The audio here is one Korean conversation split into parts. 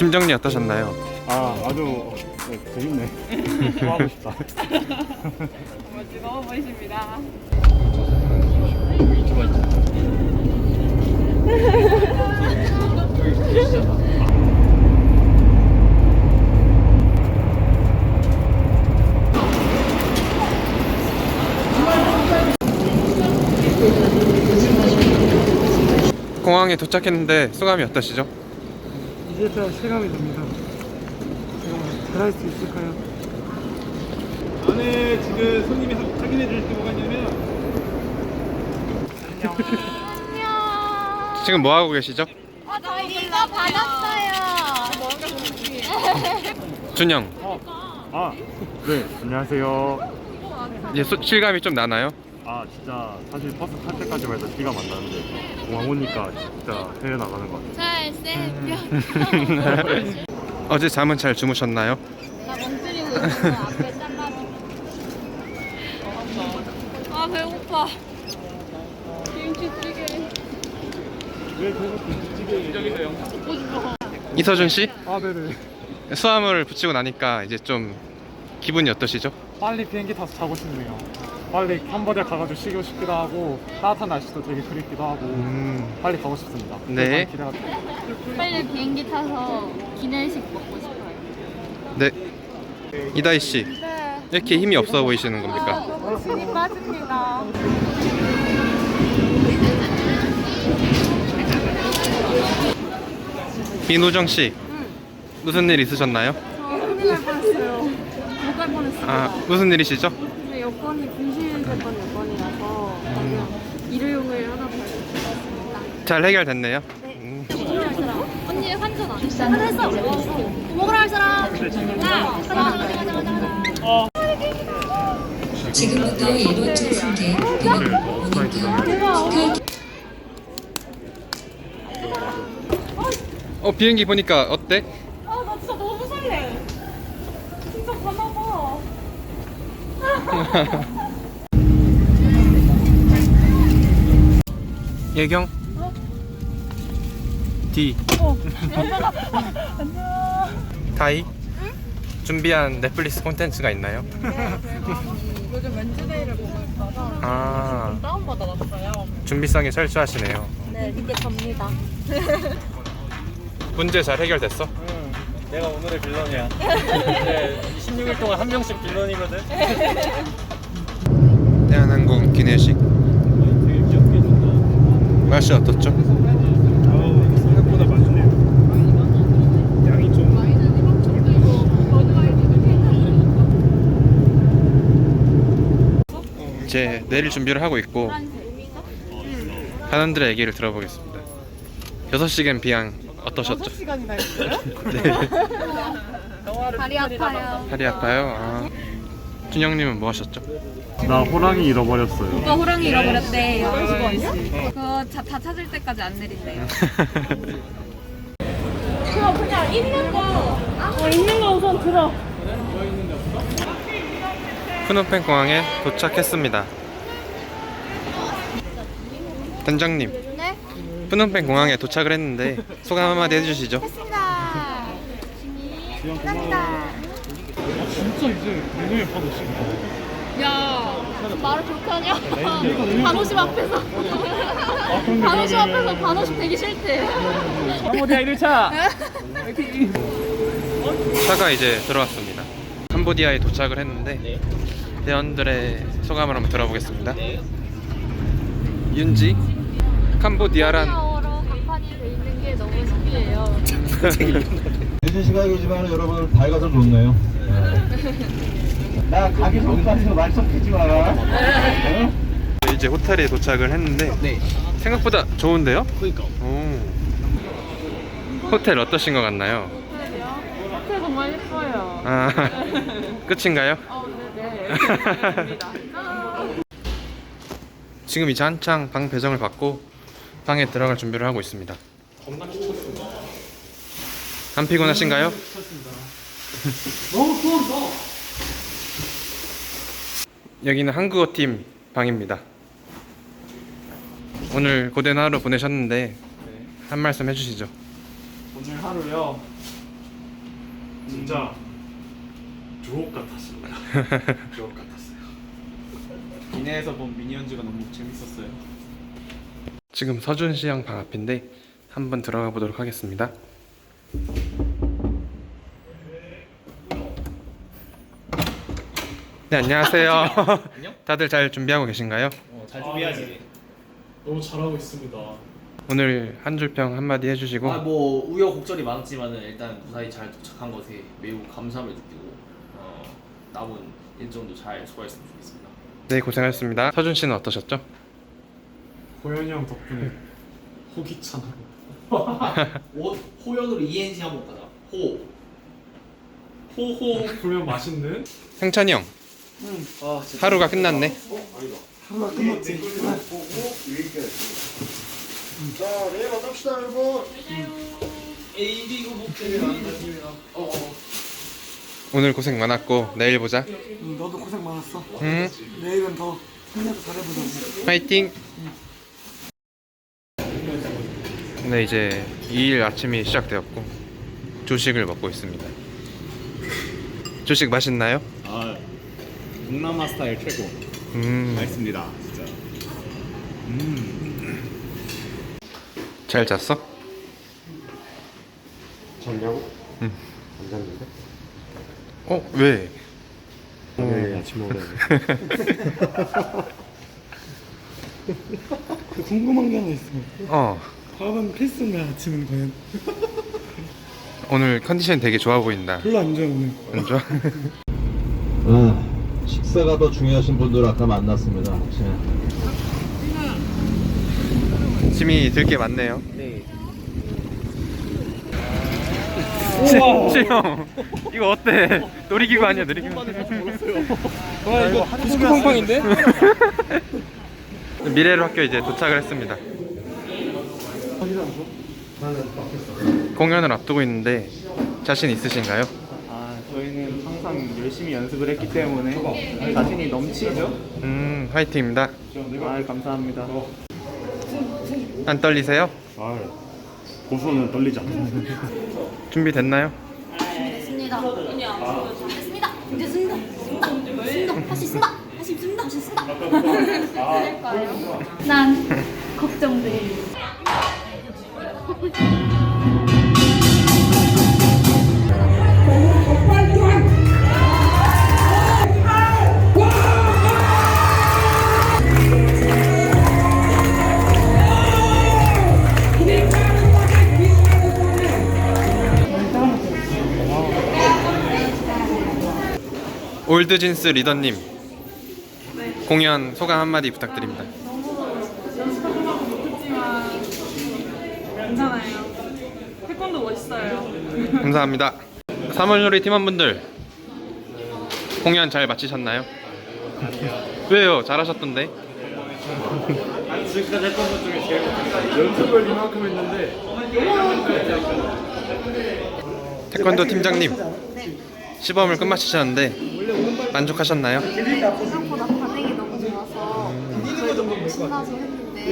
팀 정리 어떠셨나요? 아 아주 네, 재밌네. 좋아하고 싶다. 정말 즐거워 보이십니다. 공항에 도착했는데 소감이 어떠시죠? 이제부터 실감이 듭니다. 제가 잘할 수 있을까요? 안에 지금 손님이 확- 확인해 주실 게 뭐가 있냐면 지금 뭐 하고 계시죠? 어, 저희 이거 받았어요. 준영, 아, 네, 안녕하세요. 이제 소- 실감이 좀 나나요? 아, 진짜 사실 버스 탈 때까지만 해도 기가 안 나는데 공항 오니까 진짜 해외 나가는 것 같아요. 잘 생겨. 어제 잠은 잘 주무셨나요? 나 멍때리고 있어. 앞에 잘라주고. 아 배고파. 김치찌개. 왜 배고프지? 이서준 씨 아, 네네. 수화물을 붙이고 나니까 이제 좀 기분이 어떠시죠? 빨리 비행기 타서 자고 싶네요. 빨리 캄보디아 가가지고 쉬고 싶기도 하고 따뜻한 날씨도 되게 그립기도 하고 음, 빨리 가고 싶습니다. 네. 기대가 돼요. 빨리 비행기 타서 기내식 먹고 싶어요. 네. 이다희 씨, 네. 이렇게 힘이 없어 보이시는 겁니까? 너무 신이 빠집니다. 민우정 씨, 무슨 일 있으셨나요? 큰일 날 뻔했어요. 못갈 뻔했어요. 아, 무슨 일이시죠? 여건이 분실됐던 여건이라서 그냥 일회용을 하나 발급했습니다. 잘 해결됐네요. 음, 언니 환전 안 했어. 했어. 먹으러 갈 사람. 나. 가자 가자 가자 가자. 지금부터 일본 촉순대 어 비행기 보니까 어때? 아, 나 진짜 너무 설레. 진짜 가나봐. 예경. D. 다이. 준비한 넷플릭스 콘텐츠가 있나요? 요즘 웬즈데이를 보고 있다가 아 다운받아 놨어요. 준비성이 철저하시네요. 네, 이게 접니다. 문제 잘 해결됐어? 내가 오늘의 빌런이야. 이제 26일 동안 한 명씩 빌런이거든. 대한항공 기내식 되게 귀엽게. 맛이 어떻죠? 아우 생각보다 맛있네요. 양이 좀 이제 내릴 준비를 하고 있고 반원들의 얘기를 들어보겠습니다. 6시간 비행 어떠셨죠? 시간이나 했어요? 네. 다리 아파요. 다리 아파요? 아. 준영님은 뭐 하셨죠? 나 호랑이 잃어버렸어요. 오빠 호랑이 잃어버렸대요. 그거 자, 다 찾을 때까지 안 내린대요. 그럼 그냥 있는 거. 어, 있는 거 우선 들어. 푸놈펜 공항에 도착했습니다. 단장님, 네? 푸놈펜 공항에 도착을 했는데 소감 한마디 해주시죠. 했습니다. 진짜 이제 눈을 싶다. 야, 말을 그렇게 하냐? 반호심 앞에서. 아, 반호심 그러면은- 앞에서 반호심 되기 싫대. 캄보디아 1차. 차가 이제 들어왔습니다. 캄보디아에 도착을 했는데 대원들의 소감을 한번 들어보겠습니다. 윤지, 캄보디아란 영어로 간판이 돼 있는 신기해요. 늦은 시간이지만 여러분 밝아서 좋네요. 나 가기 전까지 말 섞이지 마. 어? 이제 호텔에 도착을 했는데 생각보다 좋은데요? 오. 호텔 어떠신 것 같나요? 호텔 정말 예뻐요. 아, 끝인가요? 어, 네네. 감사합니다. 지금 이제 한창 방 배정을 받고 방에 들어갈 준비를 하고 있습니다. 안 피곤하신가요? 여기는 한국어 팀 방입니다. 오늘 고된 하루 보내셨는데 한 말씀 해주시죠. 오늘 하루요. 진짜 주옥 같았습니다. 주옥 같았어요. 기내에서 본 미니언즈가 너무 재밌었어요. 지금 서준시장 방 앞인데 한번 들어가 보도록 하겠습니다. 네 안녕하세요. 다들 잘 준비하고 계신가요? 어, 잘 준비해야지. 너무 잘하고 있습니다. 오늘 한 줄평 한마디 해주시고 아 뭐 우여곡절이 많았지만은 일단 무사히 잘 도착한 것에 매우 감사함을 느끼고 어, 남은 일정도 잘 소화했으면 좋겠습니다. 네 고생하셨습니다. 서준 씨는 어떠셨죠? 호연이 형 덕분에 호기찬 오, 호연으로 ENG 한번 가자. 호. 호호 불면 맛있는 행찬이 형 아, 진짜. 하루가 끝났네. 자, 내일 만납시다, 여러분. A 리그 목표를 어, 어. 오늘 고생 많았고 내일 보자. 너도 고생 많았어. 음 내일은 더 힘내서 잘해보자고. 파이팅. 네 이제 2일 아침이 시작되었고 조식을 먹고 있습니다. 조식 맛있나요? 아, 동남아 스타일 최고. 음. 맛있습니다, 진짜. 잘 잤어? 잤냐고? 응. 안 잤는데? 어 왜? 내일 아침 먹어야 그 궁금한 게 하나 있어. 어 밥은 필수인가 아침은 과연? 오늘 컨디션 되게 좋아 보인다. 별로 안 좋아 오늘. 안 좋아? 아, 식사가 더 중요하신 분들 아까 만났습니다. 짐이 들게 많네요. 네. 시영 이거 어때? 놀이기구 아니야 놀이기구? 와 이거 디스코 팡팡인데? 미래로 학교 이제 도착을 했습니다. 공연을 앞두고 있는데 자신 있으신가요? 아, 저희는 항상 열심히 연습을 했기 때문에 자신이 넘치죠? 음 화이팅입니다. 아, 감사합니다. 안 떨리세요? 아, 고소는 떨리지 않는데. 준비됐나요? 됐습니다. 됐습니다. 됐습니다. 됐습니다. 할수 있습니다. 할수 있습니다. 할수 있습니다. 난 걱정돼. 올드진스 리더님 공연 소감 한마디 부탁드립니다. 못했지만 괜찮아요. 태권도 멋있어요. 감사합니다. 3월 요리 팀원분들 공연 잘 마치셨나요? 왜요? 잘하셨던데. 지금까지 했던 것 중에 제일 못했어요. 연습을 이만큼 했는데 태권도 팀장님 시범을 끝마치셨는데 만족하셨나요? 생각보다 반응이 너무 좋아서 저희도 너무 신나서 했는데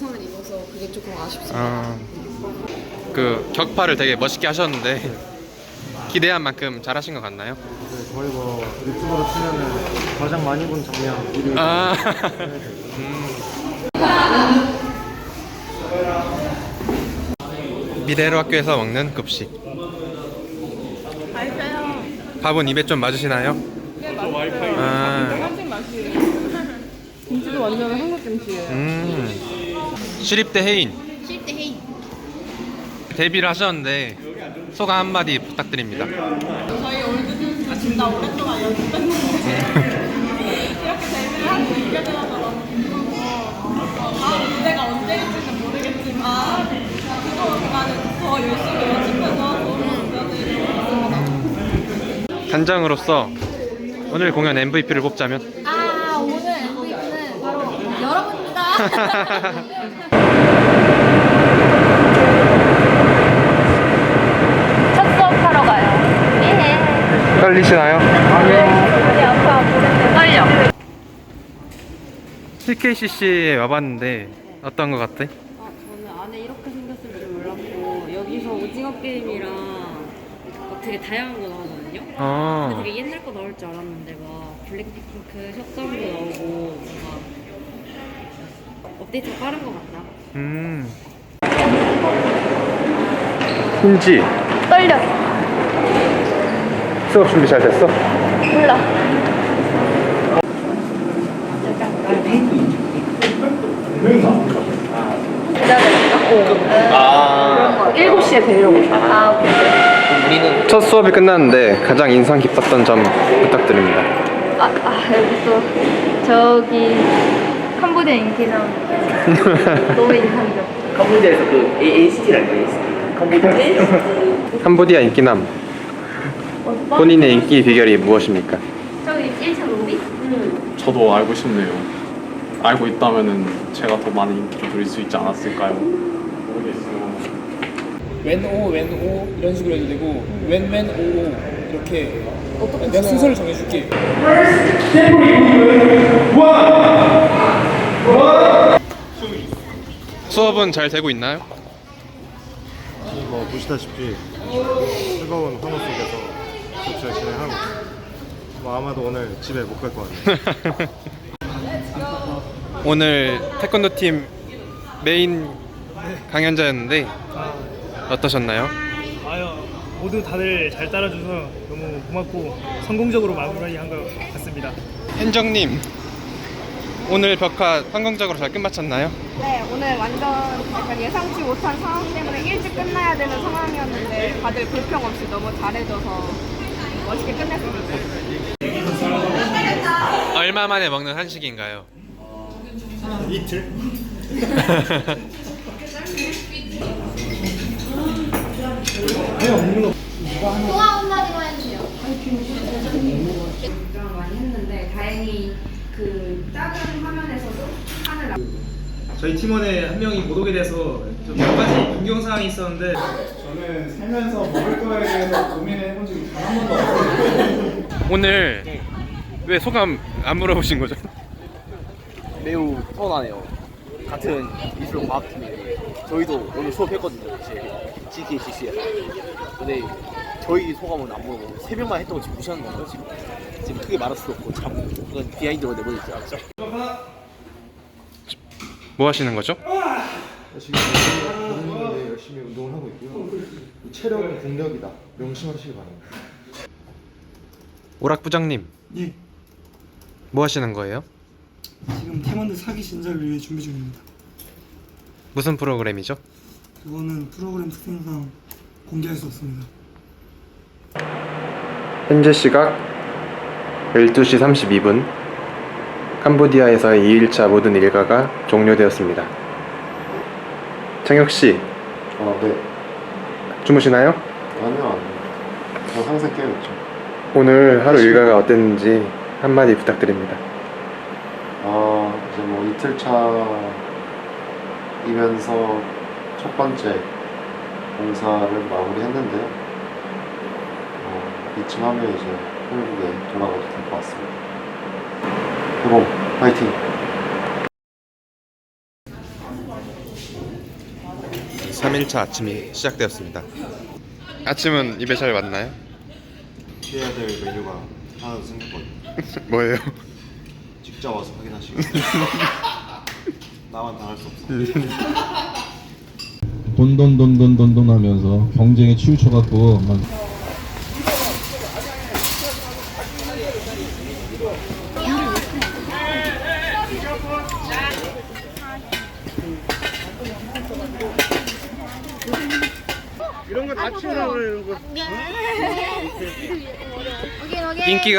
부상을 입어서 그게 조금 아쉽습니다. 아, 그 격파를 되게 멋있게 하셨는데 기대한 만큼 잘하신 것 같나요? 거의 뭐 유튜브로 치면은 가장 많이 본 장면 1위. 아, 음. 미래로 학교에서 먹는 급식. 맛있어요. 밥은 입에 좀 맞으시나요? 네, 맛있어요. 아, 한식 맛이에요. 김치도 완전 한국 김치예요. 음. 시립대 해인 쉴때 헤이. 데뷔를 하셨는데 소감 한마디 부탁드립니다. 저희 올드진스가 진짜 오랫동안 연습했는데 이렇게 데뷔를 한지 이게 되어서 너무 기쁘고 다음 무대가 언제일지는 모르겠지만 그동안은 더 열심히 연습해서. 단장으로서 오늘 공연 MVP를 뽑자면 아 오늘 MVP는 바로 여러분입니다. 첫 수업하러 가요. 예. 떨리시나요? 떨려. CKCC에 와봤는데 어떤 것 같아? 아, 저는 안에 이렇게 생겼을 줄 게임이랑 막 되게 다양한 거 나오거든요. 근데 아, 되게 옛날 거 나올 줄 알았는데 막 블랙핑크 협상도 나오고 뭔가 업데이트가 빠른 것 같다. 음. 힌지 떨렸어. 수업 준비 잘 됐어? 몰라. 아. 7시에 데리러 오셔. 아, 오케이. 첫 수업이 끝났는데 가장 인상 깊었던 점 부탁드립니다. 아, 아, 여기 또 저기 캄보디아 인기남 너무 인상적. 컴퓨터에서 그 NCT라는 거 NCT 컴퓨터 캄보디아 인기남 본인의 인기 비결이 무엇입니까? 저기 1차 로비? 저도 알고 싶네요. 알고 있다면은 제가 더 많은 인기를 누릴 수 있지 않았을까요? 모르겠어요. 웬오 웬오 이런 식으로 해도 되고 웬웬오오 이렇게 내가 순서를 정해줄게. 수업은 잘 되고 있나요? 뭐 보시다시피 뜨거운 환호 속에서 수업을 진행하고. 뭐 아마도 오늘 집에 못 갈 것 같네요. 오늘 태권도 팀 메인 강연자였는데 어떠셨나요? 아유 모두 다들 잘 따라줘서 너무 고맙고 성공적으로 마무리한 것 같습니다. 현정님 오늘 벽화 성공적으로 잘 끝마쳤나요? 네, 오늘 완전 약간 예상치 못한 상황 때문에 일찍 끝나야 되는 상황이었는데 다들 불평 없이 너무 잘해줘서 멋있게 끝냈습니다. 얼마 만에 먹는 한식인가요? 이틀? 동화 한마디만 해주세요. 걱정을 많이 했는데 다행히 그 작은 화면에서도 하늘 저희 팀원의 한 명이 못 오게 돼서 좀 여러 가지 변경 사항이 있었는데 저는 살면서 먹을 거에 대해서 고민을 해본 적이 단 한 번도 없어요. 오늘 왜 소감 안 물어보신 거죠? 매우 서운하네요. 같은 미술 과학팀인데 저희도 오늘 수업했거든요. 이제 GKCC에. 근데 저희 소감은 안 보고 세 명만 했던 거 지금 무시하는 건가요 지금? 지금 크게 말할 수도 없고 참 그건 비하인드로 내보내지 않았죠? 뭐 하시는 거죠? 지금 본인이 열심히 운동을 하고 있고요. 체력은 공력이다. 명심하시기 바랍니다. 오락 부장님 예, 뭐 하시는 거예요? 지금 팀원들 사기 진작을 위해 준비 중입니다. 무슨 프로그램이죠? 그거는 프로그램 특성상 공개할 수 없습니다. 현재 시각 12시 32분 캄보디아에서의 2일차 모든 일과가 종료되었습니다. 창혁 씨 아, 네. 주무시나요? 아니요, 아니요. 저 항상 깨어있죠. 오늘 하루 일과가 어땠는지 한마디 부탁드립니다. 아, 이제 뭐 이틀 차이면서 첫 번째 공사를 마무리했는데요. 어, 이쯤 하면 이제 한국에 돌아가도 될 것 같습니다. 여보, 파이팅! 3일차 아침이 시작되었습니다. 아침은 입에 잘 맞나요? 해야 될 메뉴가 하나 더 생겼거든요. 뭐예요? 직접 와서 확인하시고. 나만 다할수 없어. 돈돈돈돈돈돈 하면서 경쟁에 치우쳐갖고 막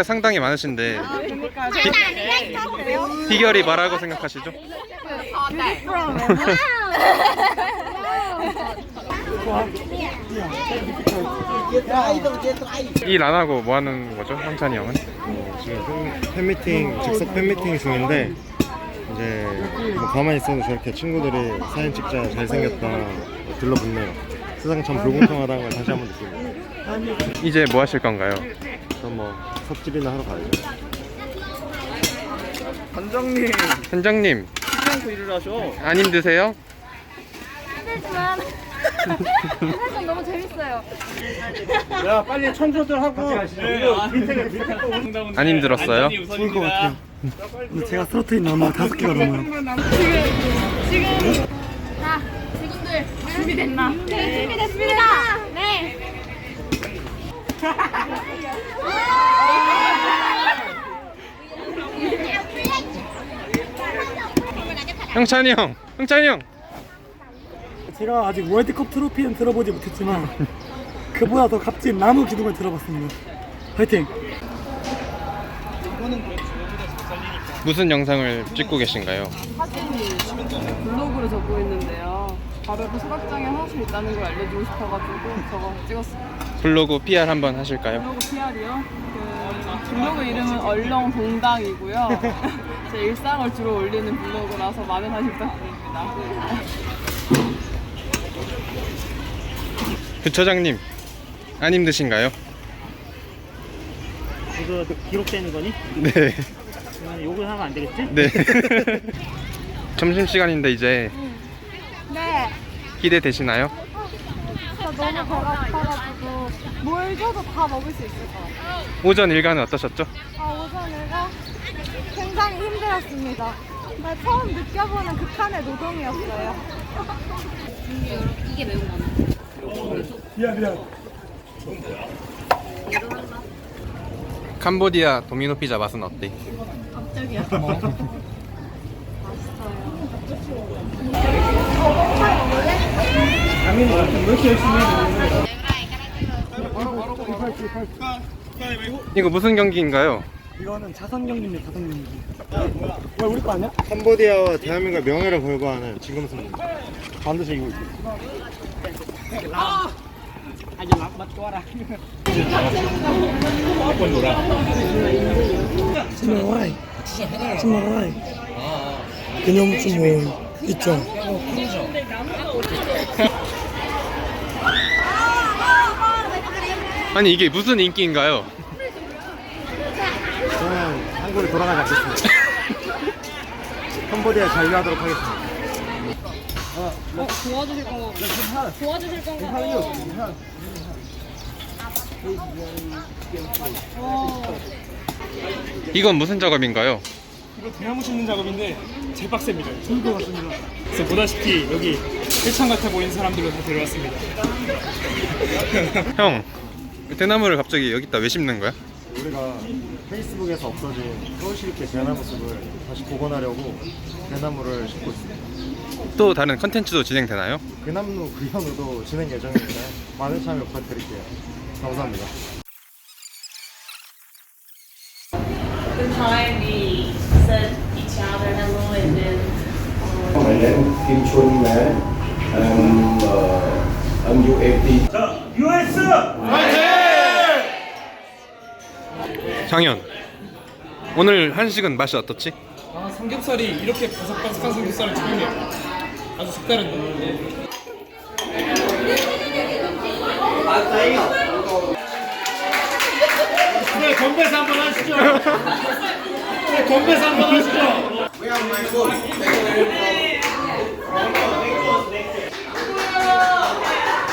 인기가 상당히 많으신데 비, 비결이 뭐라고 생각하시죠? 일 안 하고 뭐 하는 거죠, 형찬이 형은? 지금 팬- 팬미팅, 즉석 팬미팅 중인데 이제 뭐 가만히 있어도 저렇게 친구들이 사진 찍자 잘생겼다 들러붙네요. 세상 참 불공평하다는 걸 다시 한번 느낍니다. 이제 뭐 하실 건가요? 그럼 뭐 섭집이나 하러 가야죠. 현장님 쉬지 않고 일을 하셔. 안 힘드세요? 힘들지만 사실 너무 재밌어요. 야 빨리 청소들 하고 이거 밑에 밑에 안 힘들었어요? 좋을 것 같아요. 근데 제가 스로트인 나무 다섯 개가 넘어요. 자, 지금들 준비됐나? 네, 준비됐습니다. 네. 형찬이 형, 형찬이 형. 제가 아직 월드컵 트로피는 들어보지 못했지만 그보다 더 값진 나무 기둥을 들어봤습니다. 화이팅! 무슨 영상을 찍고 계신가요? 사진이 블로그를 적고 있는데요. 바로 옆에 소각장이 화장실 있다는 걸 알려주고 싶어가지고 저거 찍었어요. 블로그 PR 한번 하실까요? 블로그 PR이요? 그 블로그 이름은 얼렁동당이고요. 제 일상을 주로 올리는 블로그라서 많은 관심 부탁드립니다. 부처장님, 안 힘드신가요? 이거 기록되는 거니? 네. 그러면 욕을 하면 안 되겠지? 네. 점심 시간인데 이제 네. 기대되시나요? 저 너무 배가 고파가지고 뭘 줘도 다 먹을 수 있을 것 같아요. 오전 일과는 어떠셨죠? 아, 오전에가 굉장히 힘들었습니다. 네, 처음 느껴보는 극한의 노동이었어요. 이게 매운 미안. 캄보디아 도미노 피자 맛은 어때? 장인이 왜 이거 무슨 경기인가요? 이거는 자선 경기인데 자선 경기. 왜 우리 거 아니야? 캄보디아와 대한민국의 명예를 걸고 하는 지금 승리. 반드시 이기고 있어. 스마라이 스마라이 그냥 주문 있죠 아니 이게 무슨 인기인가요? 저는 한국에 돌아가지 않겠습니다. 캄보디아 잔류하도록 하겠습니다. 어, 도와주실 건가? 도와주실 건가? 이건 무슨 작업인가요? 이거 대나무 심는 작업인데 제일 빡셉니다. 좋을 것 같습니다. 그래서 보다시피 여기 해창 같아 보이는 사람들로 다 데려왔습니다. 형, 대나무를 갑자기 여기다 왜 심는 거야? 우리가 페이스북에서 없어진 서울시립대 대나무 숲을 다시 복원하려고 대나무를 심고 있습니다. 또 다른 컨텐츠도 진행되나요? 그남루 구현우도 진행 예정입니다. 많은 참여 부탁드릴게요. 감사합니다. the time we said each other hello and then My name is Kim Chun Man. I'm uh, I'm UAP. 장현, 오늘 한식은 맛이 어떻지? 아 삼겹살이 이렇게 바삭바삭한 삼겹살을 처음이에요. 아주 색다른데. 네, 건배사 한번 하시죠. 네, 건배사 한번 하시죠.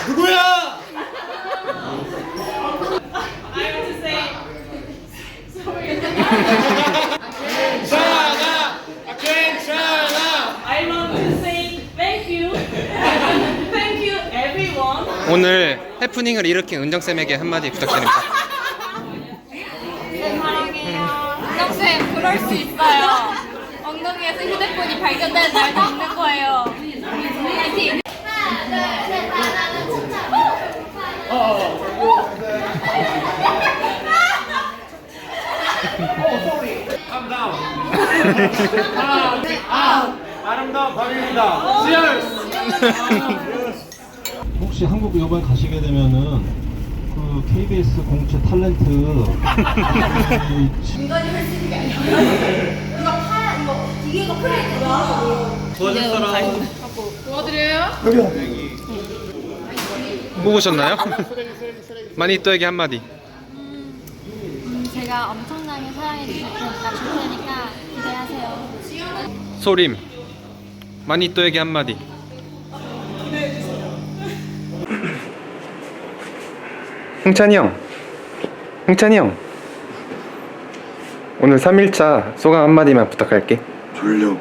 누구야? 괜찮아, 괜찮아. I want to say thank you thank you everyone 오늘 해프닝을 일으킨 은정쌤에게 한마디 부탁드립니다. 사랑해요. 은정쌤, 그럴 수 있어요. 엉덩이에서 휴대폰이 발견되는 날도 있는 거예요. 파이팅! 아름다운 밤입니다. Cheers. 혹시 한국 이번 가시게 되면은 그 KBS 공채 탤런트. 뽑으셨나요? 마니또에게 한마디. 제가 엄청나게 사랑해 주실 테니까 줄 테니까 기대하세요. 소림. 마니또에게 한마디. 흥찬이 형. 흥찬이 형. 오늘 3일차 소감 한마디만 부탁할게. 졸려